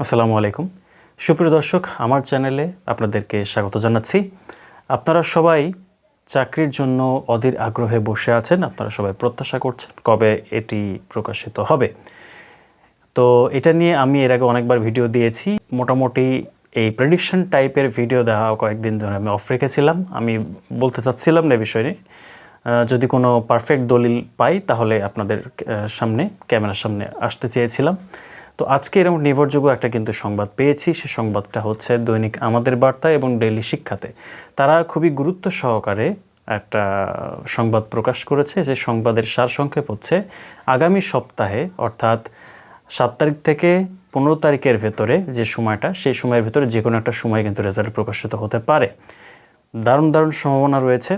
আসসালামু আলাইকুম। সুপ্রিয় দর্শক, আমার চ্যানেলে আপনাদেরকে স্বাগত জানাচ্ছি। আপনারা সবাই চাকরির জন্য অধীর আগ্রহে বসে আছেন, আপনারা সবাই প্রত্যাশা করছেন কবে এটি প্রকাশিত হবে। তো এটা নিয়ে আমি এর আগে অনেকবার ভিডিও দিয়েছি। মোটামুটি এই প্রেডিকশন টাইপের ভিডিও দেওয়া কয়েকদিন ধরে আমি অফ রেখেছিলাম। আমি বলতে চাচ্ছিলাম না বিষয়ে নিয়ে। যদি কোনো পারফেক্ট দলিল পাই, তাহলে আপনাদের সামনে, ক্যামেরার সামনে আসতে চেয়েছিলাম। তো আজকে এরকম নির্ভরযোগ্য একটা কিন্তু সংবাদ পেয়েছি। সে সংবাদটা হচ্ছে দৈনিক আমাদের বার্তা এবং ডেইলি শিক্ষাতে। তারা খুবই গুরুত্ব সহকারে একটা সংবাদ প্রকাশ করেছে যে সংবাদের সারসংক্ষেপ হচ্ছে আগামী সপ্তাহে অর্থাৎ সাত তারিখ থেকে পনেরো তারিখের ভেতরে যে সময়টা, সেই সময়ের ভেতরে যে কোনো একটা সময় কিন্তু রেজাল্ট প্রকাশিত হতে পারে। দারুণ দারুণ সম্ভাবনা রয়েছে।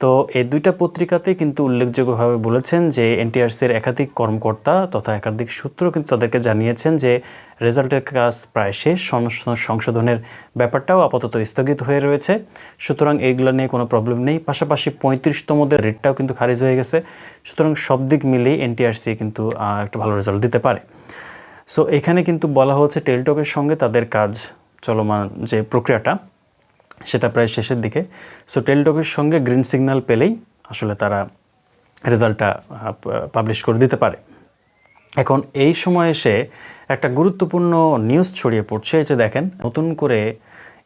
তো এই দুইটা পত্রিকাতে কিন্তু উল্লেখযোগ্যভাবে বলেছেন যে এনটিআরসির একাধিক কর্মকর্তা তথা একাধিক সূত্র কিন্তু তাদেরকে জানিয়েছেন যে রেজাল্টের কাজ প্রায় শেষ সংশ- সংশোধনের ব্যাপারটাও আপাতত স্থগিত হয়ে রয়েছে। সুতরাং এইগুলো নিয়ে কোনো প্রবলেম নেই। পাশাপাশি পঁয়ত্রিশতমদের রেটটাও কিন্তু খারিজ হয়ে গেছে। সুতরাং সব দিক মিলিয়ে এনটিআরসি কিন্তু একটা ভালো রেজাল্ট দিতে পারে। সো এখানে কিন্তু বলা হচ্ছে টেলটকের সঙ্গে তাদের কাজ চলমান যে প্রক্রিয়াটা সেটা প্রায় শেষের দিকে। সো টেলটকের সঙ্গে গ্রিন সিগন্যাল পেলেই আসলে তারা রেজাল্টটা পাবলিশ করে দিতে পারে। এখন এই সময় এসে একটা গুরুত্বপূর্ণ নিউজ ছড়িয়ে পড়ছে, এই যে দেখেন, নতুন করে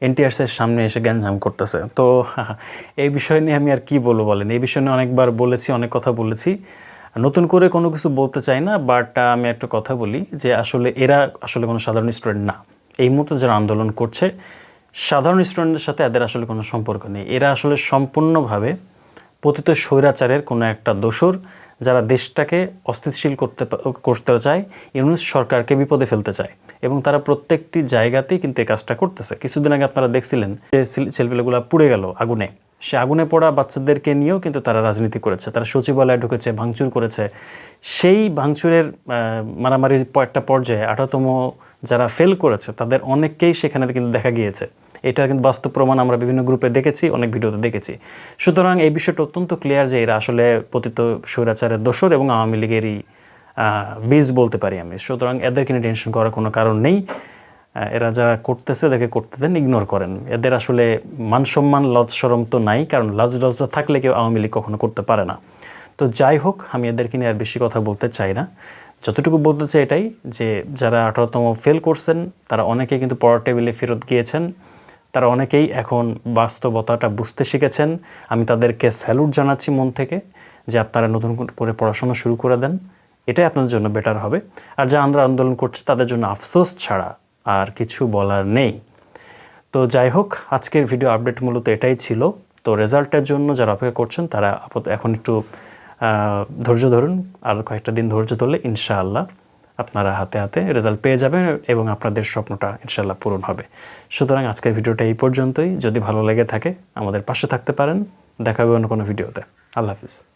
এনটিআরসের সামনে এসে গ্যাঞ্জাম করতেছে। তো, এই বিষয় নিয়ে আমি আর কি বলব বলেন? এই বিষয় নিয়ে অনেকবার বলেছি, অনেক কথা বলেছি। নতুন করে কোনো কিছু বলতে চাই না বাট আমি একটা কথা বলি যে আসলে এরা আসলে কোনো সাধারণ স্টুডেন্ট না। এই মুহূর্তে যারা আন্দোলন করছে সাধারণ স্টুডেন্টের সাথে এদের আসলে কোনো সম্পর্ক নেই। এরা আসলে সম্পূর্ণভাবে পতিত স্বৈরাচারের কোনো একটা দোসর যারা দেশটাকে অস্থিতিশীল করতে করতে চায়, ইউনুস সরকারকে বিপদে ফেলতে চায় এবং তারা প্রত্যেকটি জায়গাতেই কিন্তু এই কাজটা করতেছে। কিছুদিন আগে আপনারা দেখছিলেন যে ছেলে- ছেলেপেলেগুলো পুড়ে গেল আগুনে। সে আগুনে পড়া বাচ্চাদেরকে নিয়েও কিন্তু তারা রাজনীতি করেছে। তারা সচিবালয়ে ঢুকেছে, ভাঙচুর করেছে। সেই ভাঙচুরের মারামারির একটা পর্যায়ে আঠারোতম যারা ফেল করেছে, তাদের অনেককেই সেখানে কিন্তু দেখা গিয়েছে। এটা কিন্তু বাস্তব প্রমাণ আমরা বিভিন্ন গ্রুপে দেখেছি, অনেক ভিডিওতে দেখেছি। সুতরাং এই বিষয়টা অত্যন্ত ক্লিয়ার যে এরা আসলে পতিত স্বৈরাচারের দোসর এবং আওয়ামী লীগেরই বীজ বলতে পারি আমি। সুতরাং এদেরকে নিয়ে টেনশন করার কোনো কারণ নেই। এরা যারা করতেছে, এদেরকে করতে দেন ইগনোর করেন। এদের আসলে মান সম্মান লজ সরম তো নাই, কারণ লাজ লজ্জা থাকলে কেউ আওয়ামী লীগ কখনো করতে পারে না। তো যাই হোক, আমি এদেরকে নিয়ে আর বেশি কথা বলতে চাই না। যতটুকু বলতে চাই এটাই যে, যারা আঠারোতম ফেল করছেন, তারা অনেকেই কিন্তু পড়ার টেবিলে ফেরত গিয়েছেন। তারা অনেকেই এখন বাস্তবতাটা বুঝতে শিখেছেন। আমি তাদেরকে স্যালুট জানাচ্ছি মন থেকে যে আপনারা নতুন করে পড়াশোনা শুরু করে দেন। এটাই আপনাদের জন্য বেটার হবে। আর যা আমরা আন্দোলন করছে, তাদের জন্য আফসোস ছাড়া আর কিছু বলার নেই। তো যাই হোক, আজকের ভিডিও আপডেট মূলত এটাই ছিল। তো রেজাল্টের জন্য যারা অপেক্ষা করছেন, তারা এখন একটু ধৈর্য ধরুন। আর কয়েকটা দিন ধৈর্য ধরলে ইনশাআল্লাহ। আপনারা হাতে হাতে রেজাল্ট পেয়ে যাবেন এবং আপনাদের স্বপ্নটা ইনশাল্লাহ পূরণ হবে। সুতরাং আজকের ভিডিওটা এই পর্যন্তই। যদি ভালো লেগে থাকে, আমাদের পাশে থাকতে পারেন। দেখা হবে অন্য কোনো ভিডিওতে। আল্লাহ হাফিজ।